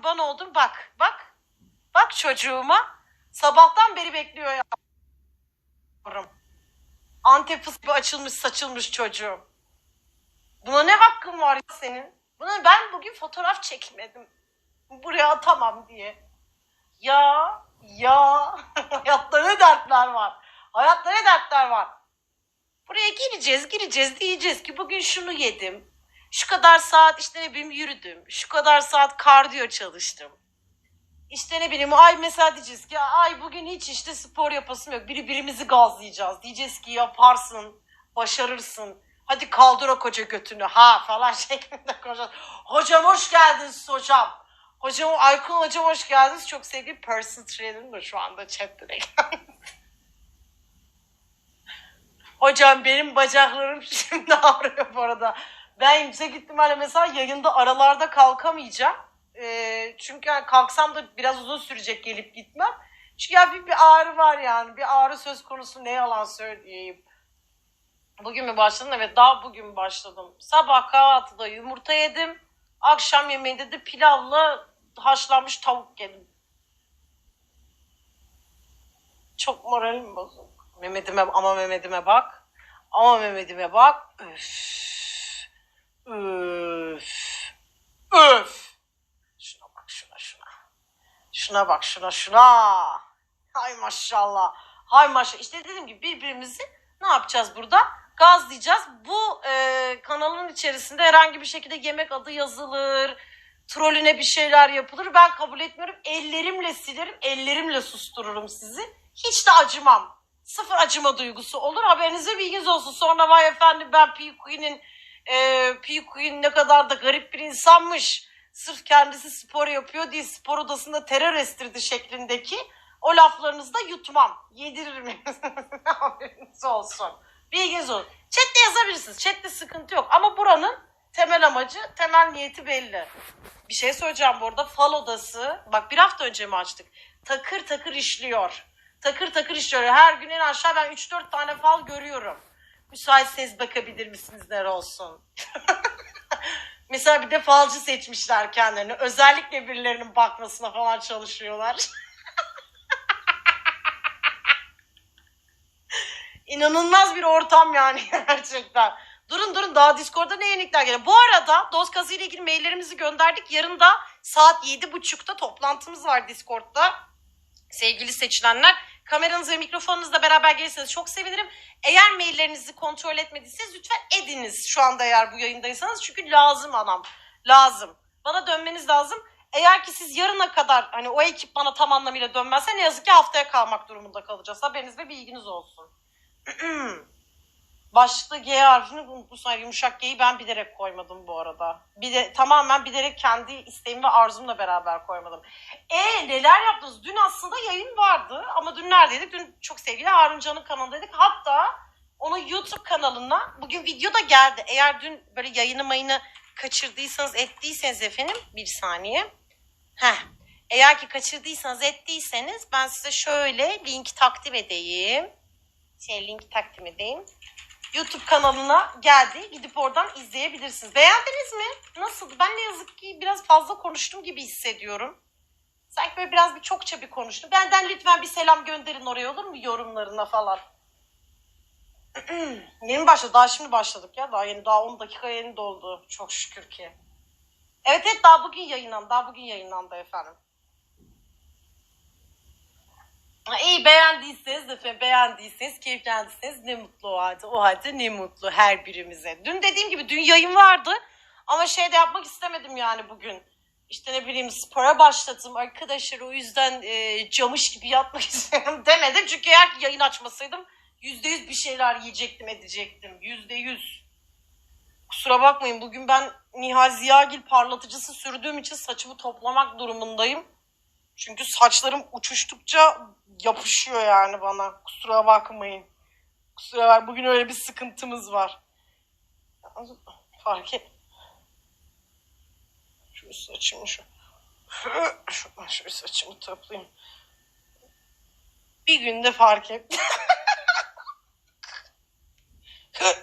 kurban oldum. Bak bak. Bak çocuğuma. Sabahtan beri bekliyor yavrum. Antep fıstığı açılmış saçılmış çocuğum. Buna ne hakkın var ya senin? Buna ben bugün fotoğraf çekmedim. Buraya atamam diye. Ya ya hayatta ne dertler var. Hayatta ne dertler var. Buraya gireceğiz gireceğiz diyeceğiz ki bugün şunu yedim. Şu kadar saat işte ne bileyim yürüdüm. Şu kadar saat kardiyo çalıştım. İşte ne bileyim ay mesela diyeceğiz ki ay bugün hiç işte spor yapasım yok. Biri birimizi gazlayacağız. Diyeceğiz ki yaparsın, başarırsın. Hadi kaldır o koca götünü ha falan şeklinde konuşacağız. Hocam hoş geldiniz hocam. Hocam Aykun hocam hoş geldiniz. Çok sevgili person trainer'ım şu anda chatte de Hocam benim bacaklarım şimdi ağrıyor bu arada. Ben yüksek ihtimalle mesela yayında aralarda kalkamayacağım. Ee, çünkü yani kalksam da biraz uzun sürecek gelip gitmem. Çünkü ya bir, bir ağrı var yani. Bir ağrı söz konusu ne yalan söyleyeyim. Bugün mü başladın? Evet daha bugün başladım. Sabah kahvaltıda yumurta yedim. Akşam yemeğinde de pilavla haşlanmış tavuk yedim. Çok moralim bozuk. Mehmet'ime ama Mehmet'ime bak. Ama Mehmet'ime bak. Üf. Üf. Üf. Şuna bak şuna şuna. Şuna bak şuna şuna. Hay maşallah. Hay maşallah. İşte dediğim gibi birbirimizi ne yapacağız burada? Gazlayacağız. Bu e, kanalın içerisinde herhangi bir şekilde yemek adı yazılır. Trolüne bir şeyler yapılır. Ben kabul etmiyorum. Ellerimle silerim. Ellerimle sustururum sizi. Hiç de acımam. Sıfır acıma duygusu olur. Haberinize bilginiz olsun. Sonra vay efendim ben P. Queen'in e, P. Queen ne kadar da garip bir insanmış. Sırf kendisi spor yapıyor diye spor odasında terör estirdi şeklindeki o laflarınızı da yutmam. Yediririm. Haberiniz olsun. Bilginiz olsun. Chat'te yazabilirsiniz. Chat'te sıkıntı yok. Ama buranın temel amacı, temel niyeti belli. Bir şey söyleyeceğim bu arada. Fal odası. Bak bir hafta önce mi açtık? Takır takır işliyor. Takır takır işliyor. Her gün en aşağı ben 3-4 tane fal görüyorum. Müsaitseniz bakabilir misiniz der olsun. Mesela bir de falcı seçmişler kendilerini. Özellikle birilerinin bakmasına falan çalışıyorlar. İnanılmaz bir ortam yani gerçekten. Durun durun daha Discord'da ne yenilikler geliyor. Bu arada Doz kazı ile ilgili maillerimizi gönderdik. Yarın da saat 7.30'da toplantımız var Discord'da. Sevgili seçilenler kameranız ve mikrofonunuzla beraber gelirseniz çok sevinirim. Eğer maillerinizi kontrol etmediyseniz lütfen ediniz şu anda eğer bu yayındaysanız. Çünkü lazım anam. Lazım. Bana dönmeniz lazım. Eğer ki siz yarına kadar hani o ekip bana tam anlamıyla dönmezse ne yazık ki haftaya kalmak durumunda kalacağız. Haberiniz ve bilginiz olsun. Başlıkta G harfini unutmuşlar. Yumuşak G'yi ben bilerek koymadım bu arada. Bir de tamamen bilerek kendi isteğim ve arzumla beraber koymadım. E neler yaptınız? Dün aslında yayın vardı ama dün neredeydik? Dün çok sevgili Harun Can'ın kanalındaydık. Hatta onun YouTube kanalına bugün video da geldi. Eğer dün böyle yayını mayını kaçırdıysanız ettiyseniz efendim bir saniye. Heh. Eğer ki kaçırdıysanız ettiyseniz ben size şöyle link takdim edeyim. Şey link takdim edeyim. YouTube kanalına geldi. Gidip oradan izleyebilirsiniz. Beğendiniz mi? Nasıldı? Ben ne yazık ki biraz fazla konuştum gibi hissediyorum. Sanki böyle biraz bir çokça bir konuştum. Benden lütfen bir selam gönderin oraya olur mu? Yorumlarına falan. yeni başladı? Daha şimdi başladık ya. Daha yeni. Daha 10 dakika yeni doldu. Çok şükür ki. Evet evet daha bugün yayınlandı. Daha bugün yayınlandı efendim. Ha, İyi beğendiyseniz efendim beğendiyseniz keyiflendiyseniz ne mutlu o halde. O halde ne mutlu her birimize. Dün dediğim gibi dün yayın vardı ama şey de yapmak istemedim yani bugün. İşte ne bileyim spora başladım arkadaşlar o yüzden e, camış gibi yatmak istiyorum demedim. Çünkü eğer ki yayın açmasaydım yüzde yüz bir şeyler yiyecektim edecektim. Yüzde yüz. Kusura bakmayın bugün ben Nihal Ziyagil parlatıcısı sürdüğüm için saçımı toplamak durumundayım. Çünkü saçlarım uçuştukça yapışıyor yani bana. Kusura bakmayın. Kusura bak. Bugün öyle bir sıkıntımız var. Fark et. Şu saçımı şu. Şu, şu saçımı toplayayım. Bir günde fark et.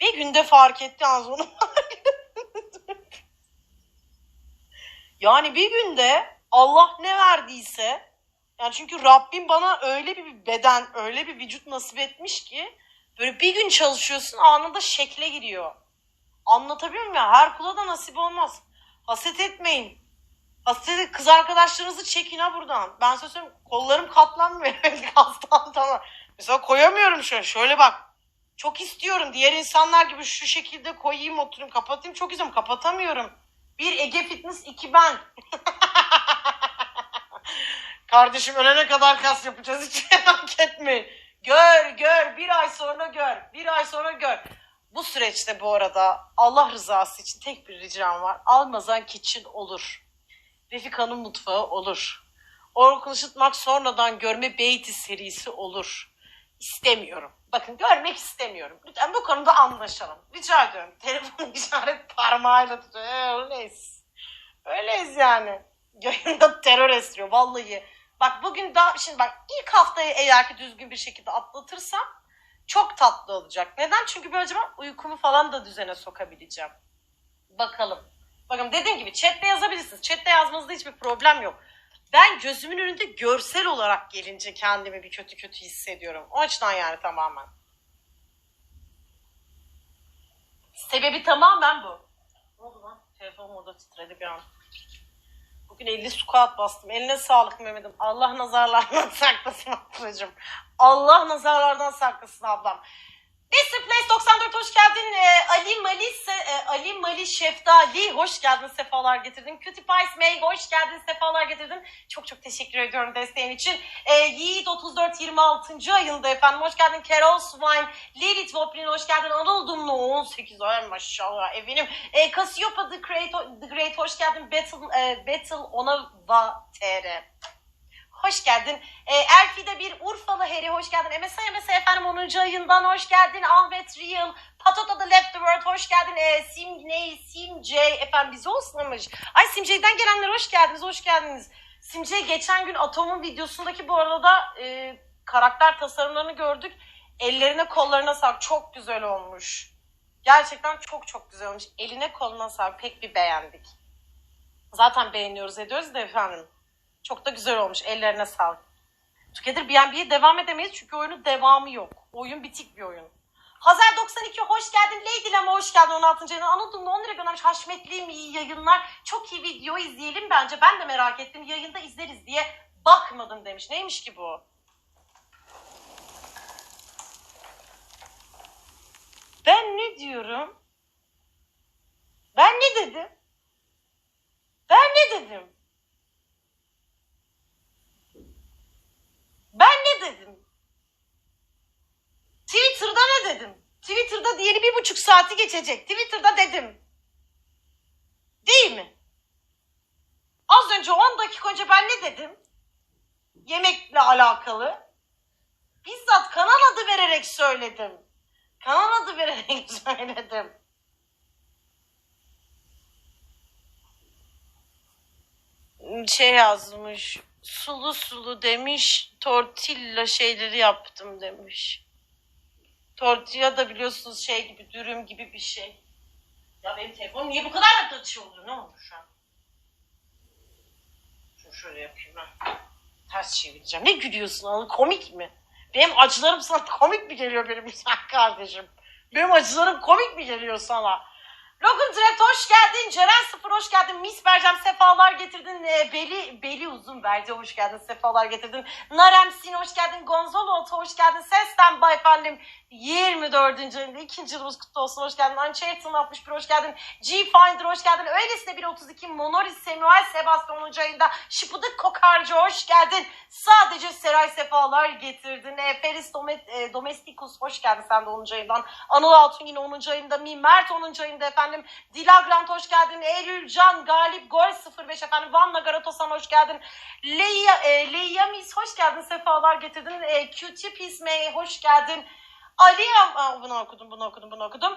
bir günde fark etti yalnız onu. Yani bir günde Allah ne verdiyse yani çünkü Rabbim bana öyle bir beden, öyle bir vücut nasip etmiş ki böyle bir gün çalışıyorsun anında şekle giriyor. Anlatabiliyor muyum ya? Her kula da nasip olmaz. Haset etmeyin. Haset. Kız arkadaşlarınızı çekin ha buradan. Ben size söyleyeyim kollarım katlanmıyor. Tamam. Mesela koyamıyorum şöyle. Şöyle bak. Çok istiyorum. Diğer insanlar gibi şu şekilde koyayım oturayım kapatayım. Çok istiyorum. Kapatamıyorum. Bir Ege Fitness, iki ben. Kardeşim ölene kadar kas yapacağız. Hiç merak etmeyin. Gör gör. Bir ay sonra gör. Bir ay sonra gör. Bu süreçte bu arada Allah rızası için tek bir ricam var. Almazan Kitchen olur. Refika'nın mutfağı olur. Orkun Işıtmak sonradan görme beyti serisi olur. İstemiyorum. Bakın görmek istemiyorum. Lütfen bu konuda anlaşalım. Rica ediyorum. Telefonu işaret parmağıyla tutuyor. Ee, öyleyiz. Öyleyiz yani. Yayında terör esiyor vallahi. Bak bugün daha şimdi bak ilk haftayı eğer ki düzgün bir şekilde atlatırsam çok tatlı olacak. Neden? Çünkü böylece ben uykumu falan da düzene sokabileceğim. Bakalım. Bakın dediğim gibi chatte yazabilirsiniz. Chatte yazmanızda hiçbir problem yok. Ben gözümün önünde görsel olarak gelince kendimi bir kötü kötü hissediyorum. O açıdan yani tamamen. Sebebi tamamen bu. Ne oldu lan? Telefonum orada titredi bir an. Bugün 50 squat bastım. Eline sağlık Mehmet'im. Allah nazarlardan saklasın ablacığım. Allah nazarlardan saklasın ablam. Mr. Place 94 hoş geldin. Ee, Ali Mali Se- e, Ali Mali Şeftali hoş geldin. Sefalar getirdin. Cutie Pies May hoş geldin. Sefalar getirdin. Çok çok teşekkür ediyorum desteğin için. Ee, Yiğit 34 26. ayında efendim hoş geldin. Carol Swine, Lilith Voplin hoş geldin. Anadolu Dumlu 18 ay maşallah efendim. Ee, Cassiopeia The Great, The Great hoş geldin. Battle, e, Battle Onava TR. Hoş geldin. E, Elfi'de bir Urfalı Heri hoş geldin. MSA MSA efendim 10. ayından hoş geldin. Ahmet Real, Patoto The Left the World hoş geldin. E, Sim ne? Sim J efendim bizi olsunlamış. Ay Sim J'den gelenler hoş geldiniz, hoş geldiniz. Sim J geçen gün Atom'un videosundaki bu arada e, karakter tasarımlarını gördük. Ellerine kollarına sağlık. Çok güzel olmuş. Gerçekten çok çok güzel olmuş. Eline koluna sağlık. Pek bir beğendik. Zaten beğeniyoruz ediyoruz da efendim. Çok da güzel olmuş. Ellerine sağlık. Together B&B'ye devam edemeyiz çünkü oyunun devamı yok. Oyun bitik bir oyun. Hazer 92 hoş geldin. Lady Lama hoş geldin 16. ayına. Anadolu'da 10 lira göndermiş. Haşmetliğim iyi yayınlar. Çok iyi video izleyelim bence. Ben de merak ettim. Yayında izleriz diye bakmadım demiş. Neymiş ki bu? Ben ne diyorum? Ben ne dedim? Ben ne dedim? Ben ne dedim? Twitter'da ne dedim? Twitter'da diğeri bir buçuk saati geçecek. Twitter'da dedim. Değil mi? Az önce 10 dakika önce ben ne dedim? Yemekle alakalı. Bizzat kanal adı vererek söyledim. Kanal adı vererek söyledim. Şey yazmış. Sulu sulu demiş. Tortilla şeyleri yaptım demiş. Tortilla da biliyorsunuz şey gibi dürüm gibi bir şey. Ya benim telefonum niye bu kadar da açı oluyor? Ne oldu şu an? Şunu şöyle yapayım ben. Ters çevireceğim. Ne gülüyorsun oğlum? Komik mi? Benim acılarım sana komik mi geliyor benim güzel kardeşim? Benim acılarım komik mi geliyor sana? Logan Direkt hoş geldin. Ceren Sıfır hoş geldin. Miss Bercem sefalar getirdin. Ee, Beli, Beli Uzun Berce hoş geldin. Sefalar getirdin. Narem Sin hoş geldin. Gonzalo Oto hoş geldin. Sesten Bay efendim 24. ayında ikinci yılımız kutlu olsun. Hoş geldin. Uncharted 61 hoş geldin. G Finder hoş geldin. Öylesine 132 Monoris Samuel Sebastian 10. ayında. Şıpıdık Kokarcı hoş geldin. Sadece Seray sefalar getirdin. E, Feris Dome, e, Domesticus hoş geldin sen de 10. ayından. Anıl Altun yine 10. ayında. Mi Mert 10. ayında efendim. Dila Grant hoş geldin. Eylül Can Galip Gol 05 efendim. Van Nagaratosan hoş geldin. Leia, e, Leiyamis hoş geldin. Sefalar getirdin. E, Q-Tip hoş geldin. Ali bunu okudum, bunu okudum, bunu okudum.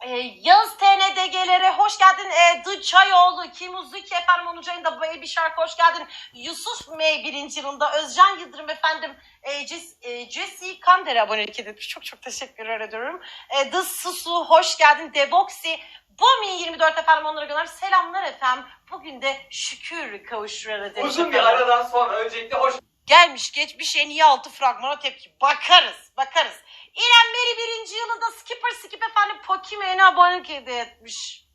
Ee, Yağız TNDG'lere hoş geldin. Ee, The Çayoğlu, Kim Uzuki efendim 10. ayında Baby Shark hoş geldin. Yusuf May birinci yılında, Özcan Yıldırım efendim, e, Jess, e, Jesse Kander'e abonelik edilmiş. Çok çok teşekkür ediyorum. E, The Susu hoş geldin. Deboxy, Bomi 24 efendim onlara gönder. Selamlar efendim. Bugün de şükür kavuşturana demiş Uzun bir aradan sonra öncelikle hoş Gelmiş geçmiş en iyi altı fragmana tepki. Bakarız bakarız. İrem Meri birinci yılında Skipper Skip efendim Pokemon'e abonelik hediye etmiş.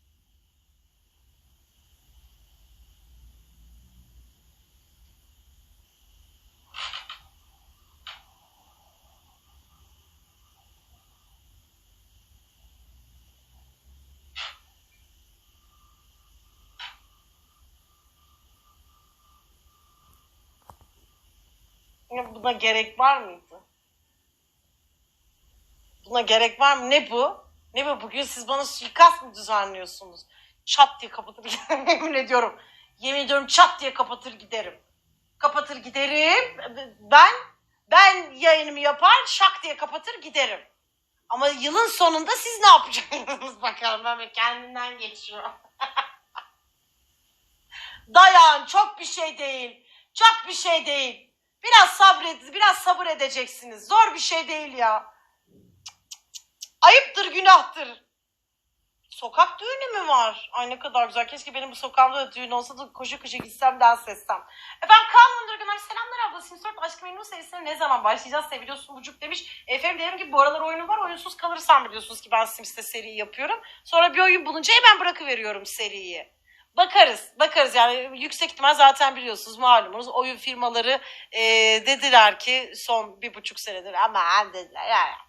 Buna gerek var mıydı? Buna gerek var mı? Ne bu? Ne bu? Bugün siz bana suikast mı düzenliyorsunuz? Çat diye kapatır giderim. Yemin ediyorum. Yemin ediyorum çat diye kapatır giderim. Kapatır giderim. Ben ben yayınımı yapar şak diye kapatır giderim. Ama yılın sonunda siz ne yapacaksınız bakalım. Ben kendimden geçiyorum. Dayan çok bir şey değil. Çok bir şey değil. Biraz sabret, biraz sabır edeceksiniz. Zor bir şey değil ya. Günahtır. Sokak düğünü mü var? Ay ne kadar güzel. Keşke benim bu sokağımda da düğün olsa da koşu koşu gitsem dans etsem. Efendim Kaan Wondergunlar selamlar abla. Sims 4 Aşk Memnu serisine ne zaman başlayacağız? Seviyorsun bucuk demiş. Efendim dedim ki bu aralar oyunum var. Oyunsuz kalırsam biliyorsunuz ki ben Sims'te seri yapıyorum. Sonra bir oyun bulunca hemen bırakıveriyorum seriyi. Bakarız, bakarız yani yüksek ihtimal zaten biliyorsunuz malumunuz oyun firmaları e, dediler ki son bir buçuk senedir ama dediler yani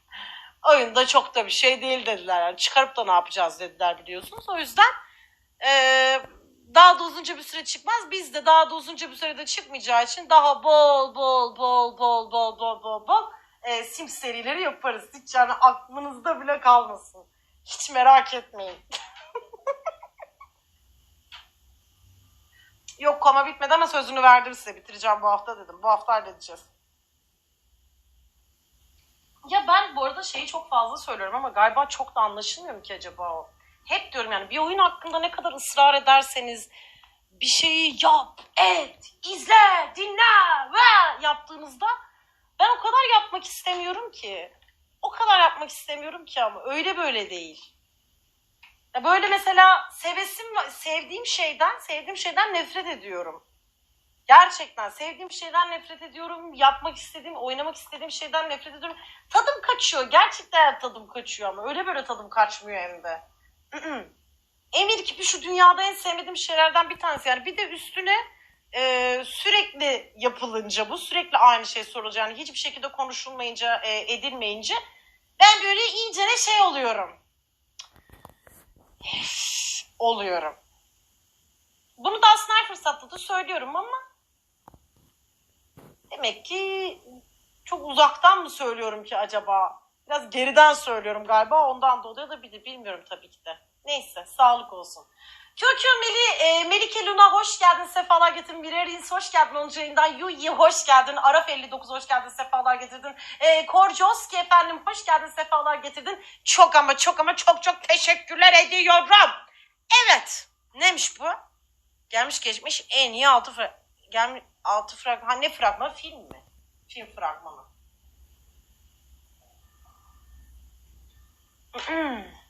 oyunda çok da bir şey değil dediler yani çıkarıp da ne yapacağız dediler biliyorsunuz o yüzden e, daha da uzunca bir süre çıkmaz biz de daha da uzunca bir sürede çıkmayacağı için daha bol bol bol bol bol bol bol bol e, Sims serileri yaparız hiç yani aklınızda bile kalmasın hiç merak etmeyin. Yok koma bitmedi ama sözünü verdim size. Bitireceğim bu hafta dedim. Bu hafta halledeceğiz. Ya ben bu arada şeyi çok fazla söylüyorum ama galiba çok da anlaşılmıyor ki acaba o? Hep diyorum yani bir oyun hakkında ne kadar ısrar ederseniz bir şeyi yap, et, izle, dinle ve yaptığınızda ben o kadar yapmak istemiyorum ki. O kadar yapmak istemiyorum ki ama öyle böyle değil. Ya böyle mesela sevesim sevdiğim şeyden sevdiğim şeyden nefret ediyorum. Gerçekten sevdiğim şeyden nefret ediyorum. Yapmak istediğim, oynamak istediğim şeyden nefret ediyorum. Tadım kaçıyor. Gerçekten tadım kaçıyor ama öyle böyle tadım kaçmıyor hem de. Emir gibi şu dünyada en sevmediğim şeylerden bir tanesi. Yani bir de üstüne e, sürekli yapılınca bu sürekli aynı şey sorulacak. Yani hiçbir şekilde konuşulmayınca, e, edilmeyince ben böyle iyice ne şey oluyorum oluyorum. Bunu da aslında her fırsatta da söylüyorum ama demek ki çok uzaktan mı söylüyorum ki acaba? Biraz geriden söylüyorum galiba ondan dolayı da bir bilmiyorum tabii ki de. Neyse sağlık olsun. Kökü Meli, e, Melike Luna hoş geldin sefalar getirdin. Mirerins hoş geldin 10. yayından. Yuyi hoş geldin. Araf 59 hoş geldin sefalar getirdin. E, Korcoski efendim hoş geldin sefalar getirdin. Çok ama çok ama çok çok teşekkürler ediyorum. Evet. Neymiş bu? Gelmiş geçmiş en iyi altı. Gelmiş altı fragman. Ha ne fragman? Film mi? Film fragmanı.